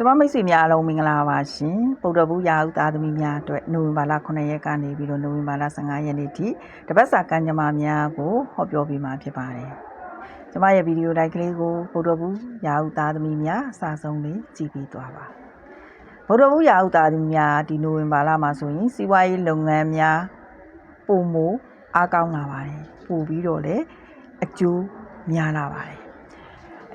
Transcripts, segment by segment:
ကျမမိတ်ဆွေများအားလုံးမင်္ဂလာပါရှင်ပုဒ္ဓဘူးရာဟုသားသမီးများအတွက်နိုဝင်ဘာလ9ရက်ကနေပြီးတော့နိုဝင်ဘာလ15ရက်နေ့ထိတပတ်စာကံကြမ္မာများကိုဟောပြောပေးမှာဖြစ်ပါတယ်ကျမရဲ့ဗီဒီယိုလိုက်ကလေးကိုပုဒ္ဓဘူးရာဟုသားသမီးများအစာဆုံးလေးကြည့်ပြီးသွားပါပုဒ္ဓဘူးရာဟုသားသမီးများဒီနိုဝင်ဘာလမှာဆိုရင်စီးပွားရေးလုပ်ငန်းများပုံမအားကောင်းလာပါတယ်ပို့ပြီးတော့လည်းအကျိုးများလာပါတယ်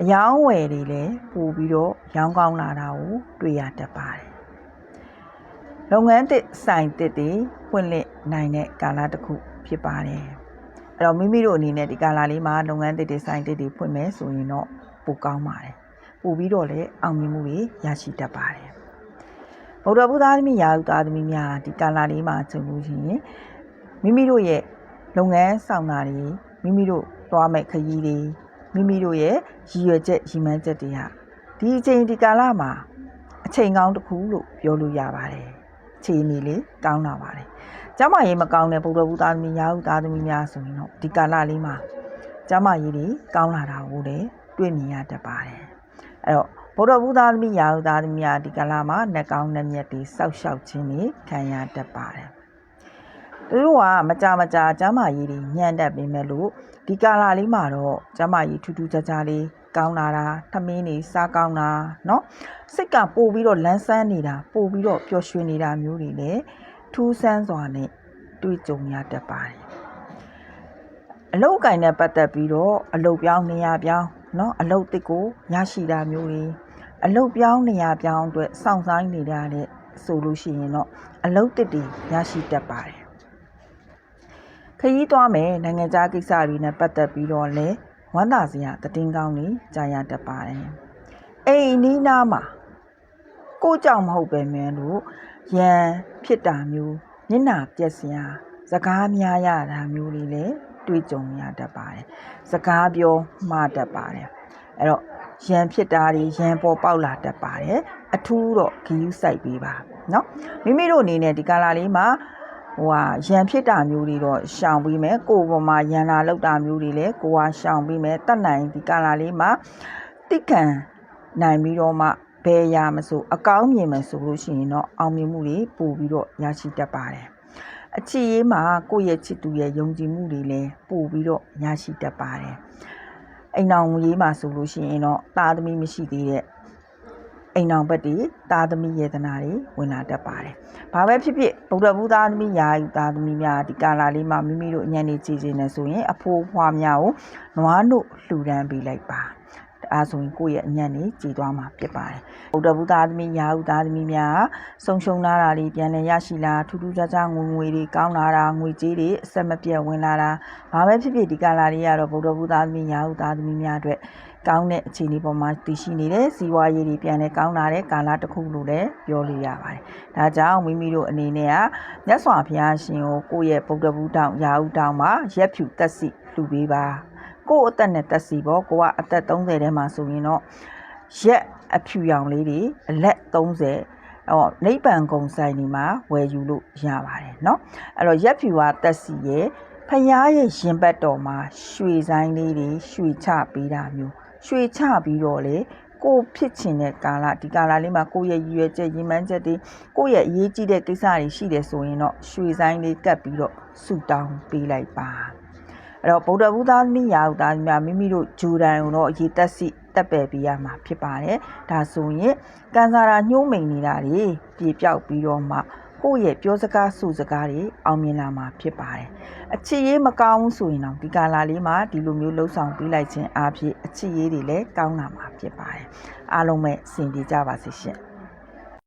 အယောင်းဝယ်တွေလည်းပို့ပြီးတော့ရောင်းကောင်းလာတာကိုတွေ့ရတတ်ပါတယ်။လုပ်ငန်းတစ်ဆိုင်တစ်တွေဖွင့်လှစ်နိုင်တဲ့ကာလတစ်ခုဖြစ်ပါတယ်။အဲ့တော့မိမိတို့အနေနဲ့ဒီကာလလေးမှာလုပ်ငန်းတစ်တွေဆိုင်တစ်တွေဖွင့်မယ်ဆိုရင်တော့ပိုကောင်းပါတယ်။ပို့ပြီးတော့လည်းအောင်မြင်မှုတွေရရှိတတ်ပါတယ်။ဗုဒ္ဓဘုရားသမီးရာဟုသားသမီးများဒီကာလလေးမှာကြုံလို့ရှိရင်မိမိတို့ရဲ့လုပ်ငန်းဆောင်တာတွေမိမိတို့သွားမဲ့ခရီးတွေ မိမိတို့ရဲ့ရည်ရွယ်ချက်ရည်မှန်းချက်တွေဟာဒီအချိန်ဒီကာလမှာအချိန်ကောင်းတစ်ခုလို့ပြောလို့ရပါတယ်။အခြေအနေလေးကောင်းလာပါတယ်။ကျမရေးမကောင်းတဲ့ဗုဒ္ဓဘုသားသမီးရာဟုသားသမီးများဆိုရင်တော့ဒီကာလလေးမှာကျမရေးတွေကောင်းလာတာကိုလည်းတွေ့မြင်ရတတ်ပါတယ်။အဲ့တော့ဗုဒ္ဓဘုသားသမီးရာဟုသားသမီးများဒီကာလမှာနှက်ကောင်းနှက်မြက်တွေစောက်ရှောက်ခြင်းတွေခံရတတ်ပါတယ်။ သူတို့ကမကြမကြကျမ်းမာရေးတွေညံ့တက်ပေမဲ့လို့ဒီကာလာလေးမှာတော့ကျမ်းမာရေးထူးထူးခြားခြားလေးကောင်းလာတာထမင်းတွေစားကောင်းတာเนาะစိတ်ကပို့ပြီးတော့လန်းဆန်းနေတာပို့ပြီးတော့ပျော်ရွှင်နေတာမျိုးတွေလည်းထူးဆန်းစွာနဲ့တွေ့ကြုံရတတ်ပါတယ်အလုတ်ကင်နဲ့ပတ်သက်ပြီးတော့အလုတ်ပြောင်းနေရပြောင်းเนาะအလုတ်တစ်ကိုရရှိတာမျိုးတွေအလုတ်ပြောင်းနေရပြောင်းအတွက်စောင့်ဆိုင်နေတာတဲ့ဆိုလို့ရှိရင်တော့အလုတ်တစ်တွေရရှိတတ်ပါတယ် ခ ရီးသွားမယ်နိုင်ငံခြားကိစ္စတွေနဲ့ပတ်သက်ပြီးတော့လဲဝမ်းသာစရာသတင်းကောင်းတွေကြားရတတ်ပါတယ်။အိမ်နီးနားမှာကိုကြောင့်မဟုတ်ပဲမြန်လို့ရန်ဖြစ်တာမျိုးမျက်နှာပြက်စရာစကားများရတာမျိုးတွေလည်းတွေ့ကြုံရတတ်ပါတယ်။စကားပြောမှားတတ်ပါတယ်။အဲ့တော့ရန်ဖြစ်တာတွေရန်ပေါ်ပေါက်လာတတ်ပါတယ်။အထူးတော့ဂယူးစိုက်ပေးပါနော်။မိမိတို့အနေနဲ့ဒီကာလာလေးမှာ ဟိုဟာရန်ဖြစ်တာမျိုးတွေတော့ရှောင်ပြီးမယ်ကိုယ်ပေါ်မှာရန်လာလောက်တာမျိုးတွေလည်းကိုကရှောင်ပြီးမယ်တတ်နိုင်ဒီကာလာလေးမှာတိခံနိုင်ပြီးတော့မှဘယ်ရာမဆိုအကောင်းမြင်မယ်ဆိုလို့ရှိရင်တော့အောင်မြင်မှုတွေပို့ပြီးတော့ရရှိတတ်ပါတယ်အချစ်ရေးမှာကိုယ့်ရဲ့ချစ်သူရဲ့ယုံကြည်မှုတွေလည်းပို့ပြီးတော့ရရှိတတ်ပါတယ်အိမ်အောင်ရေးမှာဆိုလို့ရှိရင်တော့သားသမီးမရှိသေးတဲ့ အိမ်အောင်ဘက်တွေသားသမီးယေတနာတွေဝင်လာတတ်ပါတယ်။ဘာပဲဖြစ်ဖြစ်ဗုဒ္ဓဘုသားသမီးယာယူသားသမီးများဒီကာလာလေးမှာမိမိတို့အညံနေကြည်ခြင်းနဲ့ဆိုရင်အဖိုးဖွားများကိုနွားတို့လှူဒန်းပေးလိုက်ပါ။အဲဆိုရင်ကိုယ့်ရဲ့အညံနေကြည်သွားမှာဖြစ်ပါတယ်။ဗုဒ္ဓဘုသားသမီးယာယူသားသမီးများဆုံရှုံလာတာတွေပြန်လည်ရရှိလာထူးထူးခြားခြားငွေငွေတွေကောင်းလာတာငွေကြေးတွေအဆက်မပြတ်ဝင်လာတာဘာပဲဖြစ်ဖြစ်ဒီကာလာလေးကတော့ဗုဒ္ဓဘုသားသမီးယာယူသားသမီးများအတွက် ကောင်းတဲ့အခြေအနေပေါ်မှာတည်ရှိနေတဲ့စီးပွားရေးတွေပြန်လဲကောင်းလာတဲ့ကာလတစ်ခုလို့လည်းပြောလို့ရပါတယ်။ဒါကြောင့်မိမိတို့အနေနဲ့ကမြတ်စွာဘုရားရှင်ကိုကိုယ့်ရဲ့ဗုဒ္ဓဘုတောင်ရာဟုတောင်မှာရက်ဖြူတက်စီလှူပေးပါ။ကိုယ့်အသက်နဲ့တက်စီပေါ့ကိုကအသက်30ထဲမှာဆိုရင်တော့ရက်အဖြူရောင်လေးတွေအလက်30အော်နိဗ္ဗာန်ကုံဆိုင်ဒီမှာဝယ်ယူလို့ရပါတယ်เนาะအဲ့တော့ရက်ဖြူကတက်စီရဲ့ဖယားရဲ့ရင်ဘတ်တော်မှာရွှေဆိုင်လေးတွေရွှေချပေးတာမျိုး ရွှေချပြီးတော့လေကိုဖြစ်ချင်တဲ့ကာလဒီကာလလေးမှာကိုယ့်ရဲ့ရည်ရွယ်ချက်ရည်မှန်းချက်တွေကိုယ့်ရဲ့အရေးကြီးတဲ့ကိစ္စတွေရှိတယ်ဆိုရင်တော့ရွှေဆိုင်လေးကပ်ပြီးတော့ဆူတောင်းပေးလိုက်ပါအဲ့တော့ဗုဒ္ဓဘုရားသမီးရာဟုသားများမိမိတို့ဂျူဒန်ကိုတော့အရေးတက်စီတက်ပယ်ပေးရမှာဖြစ်ပါတယ်ဒါဆိုရင်ကန်စာရာညှိုးမိန်နေတာတွေပြေပြောက်ပြီးတော့မှ ကိုယ့်ရဲ့ပြောစကားဆိုစကားတွေအောင်မြင်လာမှာဖြစ်ပါတယ်အချစ်ရေးမကောင်းဘူးဆိုရင်တော့ဒီကာလာလေးမှာဒီလိုမျိုးလှုပ်ဆောင်ပေးလိုက်ခြင်းအပြင်အချစ်ရေးတွေလည်းကောင်းလာမှာဖြစ်ပါတယ်အားလုံးပဲစင်ပြေကြပါစေရှင်